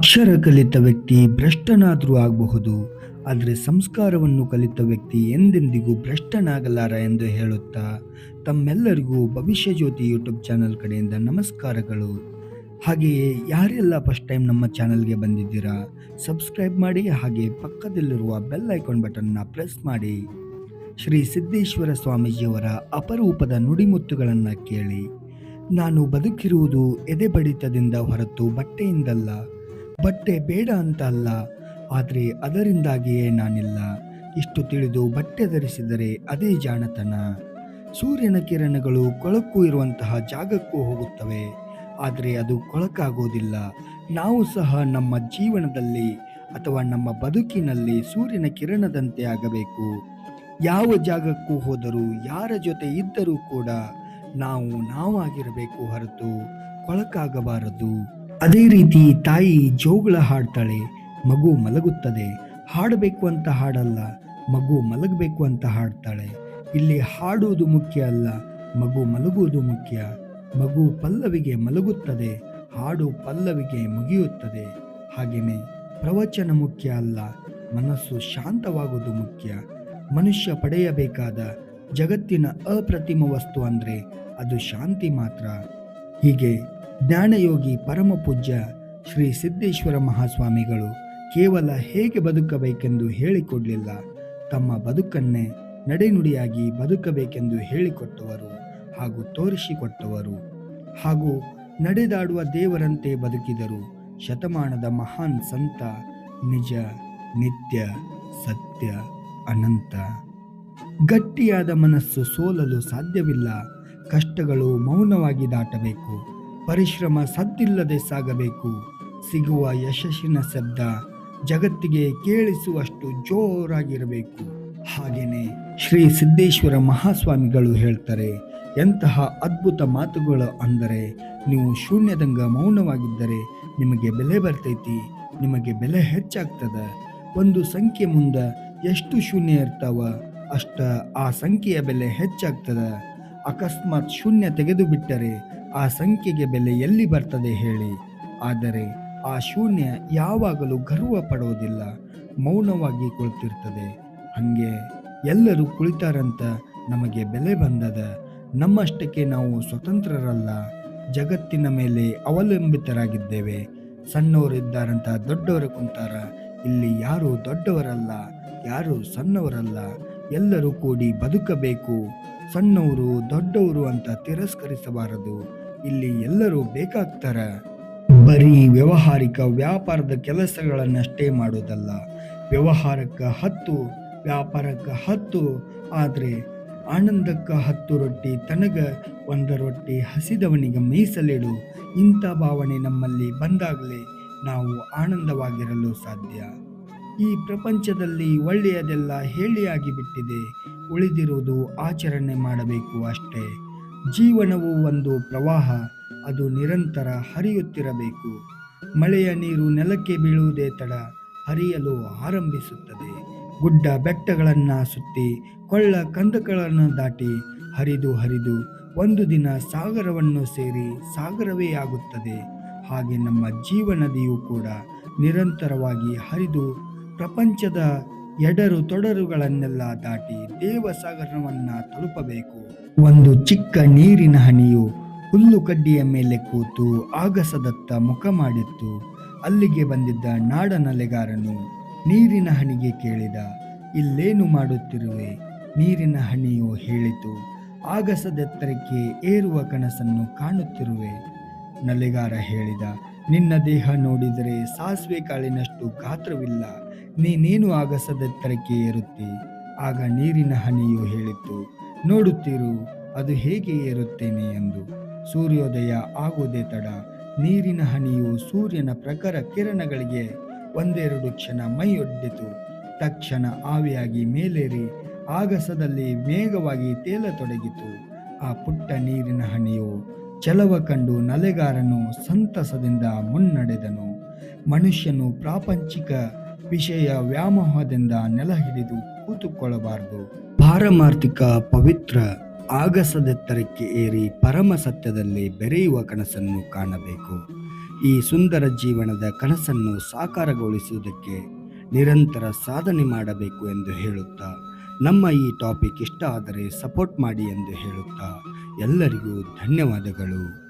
ಅಕ್ಷರ ಕಲಿತ ವ್ಯಕ್ತಿ ಭ್ರಷ್ಟನಾದರೂ ಆಗಬಹುದು, ಆದರೆ ಸಂಸ್ಕಾರವನ್ನು ಕಲಿತ ವ್ಯಕ್ತಿ ಎಂದೆಂದಿಗೂ ಭ್ರಷ್ಟನಾಗಲಾರ ಎಂದು ಹೇಳುತ್ತಾ ತಮ್ಮೆಲ್ಲರಿಗೂ ಭವಿಷ್ಯ ಜ್ಯೋತಿ ಯೂಟ್ಯೂಬ್ ಚಾನಲ್ ಕಡೆಯಿಂದ ನಮಸ್ಕಾರಗಳು. ಹಾಗೆಯೇ ಯಾರೆಲ್ಲ ಫಸ್ಟ್ ಟೈಮ್ ನಮ್ಮ ಚಾನಲ್ಗೆ ಬಂದಿದ್ದೀರಾ, ಸಬ್ಸ್ಕ್ರೈಬ್ ಮಾಡಿ ಹಾಗೆ ಪಕ್ಕದಲ್ಲಿರುವ ಬೆಲ್ ಐಕಾನ್ ಬಟನ್ನ ಪ್ರೆಸ್ ಮಾಡಿ. ಶ್ರೀ ಸಿದ್ದೇಶ್ವರ ಸ್ವಾಮೀಜಿಯವರ ಅಪರೂಪದ ನುಡಿಮುತ್ತುಗಳನ್ನು ಕೇಳಿ. ನಾನು ಬದುಕಿರುವುದು ಎದೆ ಬಡಿತದಿಂದ ಹೊರತು ಬಟ್ಟೆಯಿಂದಲ್ಲ ಬಟ್ಟೆ ಬೇಡ ಅಂತ ಅಲ್ಲ, ಆದರೆ ಅದರಿಂದಾಗಿಯೇ ನಾನಿಲ್ಲ. ಇಷ್ಟು ತಿಳಿದು ಬಟ್ಟೆ ಧರಿಸಿದರೆ ಅದೇ ಜಾಣತನ. ಸೂರ್ಯನ ಕಿರಣಗಳು ಕೊಳಕು ಇರುವಂತಹ ಜಾಗಕ್ಕೂ ಹೋಗುತ್ತವೆ, ಆದರೆ ಅದು ಕೊಳಕಾಗೋದಿಲ್ಲ. ನಾವು ಸಹ ನಮ್ಮ ಜೀವನದಲ್ಲಿ ಅಥವಾ ನಮ್ಮ ಬದುಕಿನಲ್ಲಿ ಸೂರ್ಯನ ಕಿರಣದಂತೆ ಆಗಬೇಕು. ಯಾವ ಜಾಗಕ್ಕೂ ಹೋದರೂ, ಯಾರ ಜೊತೆ ಇದ್ದರೂ ಕೂಡ ನಾವು ನಾವಾಗಿರಬೇಕು ಹೊರತು, ಕೊಳಕಾಗಬಾರದು. ಅದೇ ರೀತಿ ತಾಯಿ ಜೋಗಳ ಹಾಡ್ತಾಳೆ, ಮಗು ಮಲಗುತ್ತದೆ. ಹಾಡಬೇಕು ಅಂತ ಹಾಡಲ್ಲ, ಮಗು ಮಲಗಬೇಕು ಅಂತ ಹಾಡ್ತಾಳೆ. ಇಲ್ಲಿ ಹಾಡುವುದು ಮುಖ್ಯ ಅಲ್ಲ, ಮಗು ಮಲಗುವುದು ಮುಖ್ಯ. ಮಗು ಪಲ್ಲವಿಗೆ ಮಲಗುತ್ತದೆ, ಹಾಡು ಪಲ್ಲವಿಗೆ ಮುಗಿಯುತ್ತದೆ. ಹಾಗೆಯೇ ಪ್ರವಚನ ಮುಖ್ಯ ಅಲ್ಲ, ಮನಸ್ಸು ಶಾಂತವಾಗುವುದು ಮುಖ್ಯ. ಮನುಷ್ಯ ಪಡೆಯಬೇಕಾದ ಜಗತ್ತಿನ ಅಪ್ರತಿಮ ವಸ್ತು ಅಂದರೆ ಅದು ಶಾಂತಿ ಮಾತ್ರ. ಹೀಗೆ ಜ್ಞಾನಯೋಗಿ ಪರಮ ಪೂಜ್ಯ ಶ್ರೀ ಸಿದ್ದೇಶ್ವರ ಮಹಾಸ್ವಾಮಿಗಳು ಕೇವಲ ಹೇಗೆ ಬದುಕಬೇಕೆಂದು ಹೇಳಿಕೊಡಲಿಲ್ಲ, ತಮ್ಮ ಬದುಕನ್ನೇ ನಡೆನುಡಿಯಾಗಿ ಬದುಕಬೇಕೆಂದು ಹೇಳಿಕೊಟ್ಟವರು ಹಾಗೂ ತೋರಿಸಿಕೊಟ್ಟವರು ಹಾಗೂ ನಡೆದಾಡುವ ದೇವರಂತೆ ಬದುಕಿದರು ಶತಮಾನದ ಮಹಾನ್ ಸಂತ ನಿಜ, ನಿತ್ಯ, ಸತ್ಯ, ಅನಂತ. ಗಟ್ಟಿಯಾದ ಮನಸ್ಸು ಸೋಲಲು ಸಾಧ್ಯವಿಲ್ಲ, ಕಷ್ಟಗಳು ಮೌನವಾಗಿ ದಾಟಬೇಕು. ಪರಿಶ್ರಮ ಸದ್ದಿಲ್ಲದೆ ಸಾಗಬೇಕು. ಸಿಗುವ ಯಶಸ್ಸಿನ ಶಬ್ದ ಜಗತ್ತಿಗೆ ಕೇಳಿಸುವಷ್ಟು ಜೋರಾಗಿರಬೇಕು. ಹಾಗೆಯೇ ಶ್ರೀ ಸಿದ್ದೇಶ್ವರ ಮಹಾಸ್ವಾಮಿಗಳು ಹೇಳ್ತಾರೆ, ಎಂತಹ ಅದ್ಭುತ ಮಾತುಗಳು ಅಂದರೆ ನೀವು ಶೂನ್ಯದಂಗ ಮೌನವಾಗಿದ್ದರೆ ನಿಮಗೆ ಬೆಲೆ ಬರ್ತೈತಿ, ನಿಮಗೆ ಬೆಲೆ ಹೆಚ್ಚಾಗ್ತದ. ಒಂದು ಸಂಖ್ಯೆ ಮುಂದೆ ಎಷ್ಟು ಶೂನ್ಯ ಇರ್ತಾವ, ಅಷ್ಟ ಆ ಸಂಖ್ಯೆಯ ಬೆಲೆ ಹೆಚ್ಚಾಗ್ತದ. ಅಕಸ್ಮಾತ್ ಶೂನ್ಯ ತೆಗೆದು ಬಿಟ್ಟರೆ ಆ ಸಂಖ್ಯೆಗೆ ಬೆಲೆ ಎಲ್ಲಿ ಬರ್ತದೆ ಹೇಳಿ. ಆದರೆ ಆ ಶೂನ್ಯ ಯಾವಾಗಲೂ ಗರ್ವ ಪಡೋದಿಲ್ಲ ಮೌನವಾಗಿ ಕುಳಿತಿರ್ತದೆ. ಹಾಗೆ ಎಲ್ಲರೂ ಕುಳಿತಾರಂತ ನಮಗೆ ಬೆಲೆ ಬಂದದ. ನಮ್ಮಷ್ಟಕ್ಕೆ ನಾವು ಸ್ವತಂತ್ರರಲ್ಲ. ಜಗತ್ತಿನ ಮೇಲೆ ಅವಲಂಬಿತರಾಗಿದ್ದೇವೆ. ಸಣ್ಣವರಿದ್ದಾರಂತ ದೊಡ್ಡವರು ಕುಂತಾರ. ಇಲ್ಲಿ ಯಾರು ದೊಡ್ಡವರಲ್ಲ, ಯಾರು ಸಣ್ಣವರಲ್ಲ. ಎಲ್ಲರೂ ಕೂಡಿ ಬದುಕಬೇಕು. ಸಣ್ಣವರು ದೊಡ್ಡವರು ಅಂತ ತಿರಸ್ಕರಿಸಬಾರದು. ಇಲ್ಲಿ ಎಲ್ಲರೂ ಬೇಕಾಗ್ತಾರ. ಬರೀ ವ್ಯವಹಾರಿಕ ವ್ಯಾಪಾರದ ಕೆಲಸಗಳನ್ನಷ್ಟೇ ಮಾಡೋದಲ್ಲ ವ್ಯವಹಾರಕ್ಕೆ ಹತ್ತು, ವ್ಯಾಪಾರಕ್ಕೆ ಹತ್ತು, ಆದರೆ ಆನಂದಕ್ಕೆ ಹತ್ತು ರೊಟ್ಟಿ ತನಗ ಒಂದು ರೊಟ್ಟಿ ಹಸಿದವನಿಗೆ ಮೀಸಲಿಡು. ಇಂಥ ಭಾವನೆ ನಮ್ಮಲ್ಲಿ ಬಂದಾಗಲೇ ನಾವು ಆನಂದವಾಗಿರಲು ಸಾಧ್ಯ. ಈ ಪ್ರಪಂಚದಲ್ಲಿ ಒಳ್ಳೆಯದೆಲ್ಲ ಹೇಳಿಯಾಗಿ ಬಿಟ್ಟಿದೆ. ಉಳಿದಿರುವುದು ಆಚರಣೆ ಮಾಡಬೇಕು ಅಷ್ಟೇ. ಜೀವನವು ಒಂದು ಪ್ರವಾಹ, ಅದು ನಿರಂತರ ಹರಿಯುತ್ತಿರಬೇಕು. ಮಳೆಯ ನೀರು ನೆಲಕ್ಕೆ ಬೀಳುವುದೇ ತಡ, ಹರಿಯಲು ಆರಂಭಿಸುತ್ತದೆ. ಗುಡ್ಡ ಬೆಟ್ಟಗಳನ್ನು ಸುತ್ತಿ, ಕೊಳ್ಳ ಕಂದಕಗಳನ್ನು ದಾಟಿ, ಹರಿದು ಹರಿದು ಒಂದು ದಿನ ಸಾಗರವನ್ನು ಸೇರಿ ಸಾಗರವೇ ಆಗುತ್ತದೆ. ಹಾಗೆ ನಮ್ಮ ಜೀವನದಿಯೂ ಕೂಡ ನಿರಂತರವಾಗಿ ಹರಿದು ಪ್ರಪಂಚದ ಎಡರು ತೊಡರುಗಳನ್ನೆಲ್ಲ ದಾಟಿ ದೇವಸಾಗರವನ್ನು ತಲುಪಬೇಕು. ಒಂದು ಚಿಕ್ಕ ನೀರಿನ ಹನಿಯು ಹುಲ್ಲು ಕಡ್ಡಿಯ ಮೇಲೆ ಕೂತು ಆಗಸದತ್ತ ಮುಖ ಮಾಡಿತ್ತು. ಅಲ್ಲಿಗೆ ಬಂದಿದ್ದ ನಾಡನಲೆಗಾರನು ನೀರಿನ ಹನಿಗೆ ಕೇಳಿದ, ಇಲ್ಲೇನು ಮಾಡುತ್ತಿರುವೆ? ನೀರಿನ ಹನಿಯು ಹೇಳಿತು, ಆಗಸದೆತ್ತರಕ್ಕೆ ಏರುವ ಕನಸನ್ನು ಕಾಣುತ್ತಿರುವೆ. ನಲೆಗಾರ ಹೇಳಿದ ನಿನ್ನ ದೇಹ ನೋಡಿದರೆ ಸಾಸಿವೆ ಕಾಳಿನಷ್ಟು ಗಾತ್ರವಿಲ್ಲ. ನೀನೇನು ಆಗಸದೆತ್ತರಕ್ಕೆ ಏರುತ್ತಿ? ಆಗ ನೀರಿನ ಹನಿಯು ಹೇಳಿತು. ನೋಡುತ್ತಿರು, ಅದು ಹೇಗೆ ಏರುತ್ತೇನೆ ಎಂದು. ಸೂರ್ಯೋದಯ ಆಗೋದೇ ತಡ. ನೀರಿನ ಹನಿಯು ಸೂರ್ಯನ ಪ್ರಖರ ಕಿರಣಗಳಿಗೆ ಒಂದೆರಡು ಕ್ಷಣ ಮೈಯೊಡ್ಡಿತು. ತಕ್ಷಣ ಆವಿಯಾಗಿ ಮೇಲೇರಿ, ಆಗಸದಲ್ಲಿ ವೇಗವಾಗಿ ತೇಲತೊಡಗಿತು. ಆ ಪುಟ್ಟ ನೀರಿನ ಹನಿಯು ಛಲವ ಕಂಡು ನಲೆಗಾರನು ಸಂತಸದಿಂದ ಮುನ್ನಡೆದನು. ಮನುಷ್ಯನು ಪ್ರಾಪಂಚಿಕ ವಿಷಯ ವ್ಯಾಮೋಹದಿಂದ ನೆಲ ಹಿಡಿದು ಕೂತುಕೊಳ್ಳಬಾರದು. ಪಾರಮಾರ್ಥಿಕ ಪವಿತ್ರ ಆಗಸದೆತ್ತರಕ್ಕೆ ಏರಿ ಪರಮ ಸತ್ಯದಲ್ಲಿ ಬೆರೆಯುವ ಕನಸನ್ನು ಕಾಣಬೇಕು. ಈ ಸುಂದರ ಜೀವನದ ಕನಸನ್ನು ಸಾಕಾರಗೊಳಿಸುವುದಕ್ಕೆ ನಿರಂತರ ಸಾಧನೆ ಮಾಡಬೇಕು ಎಂದು ಹೇಳುತ್ತಾ, ನಮ್ಮ ಈ ಟಾಪಿಕ್ ಇಷ್ಟ ಆದರೆ ಸಪೋರ್ಟ್ ಮಾಡಿ ಎಂದು ಹೇಳುತ್ತಾ. ಎಲ್ಲರಿಗೂ ಧನ್ಯವಾದಗಳು.